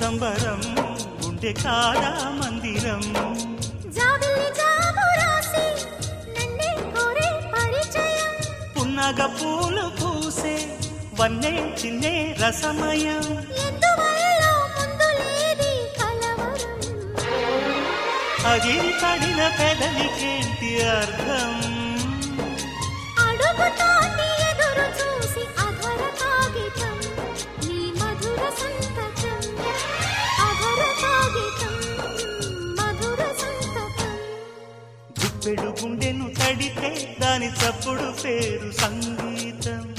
సంబరం గుండె కాదా మందిరం. పున్నగ పూలు పూసే వన్నే చిన్నే రసమయం. అగిరి పడిన పెదవికేంటి అర్థం? పెడుగుండెను తడితే దాని చప్పుడు పేరు సంగీతం.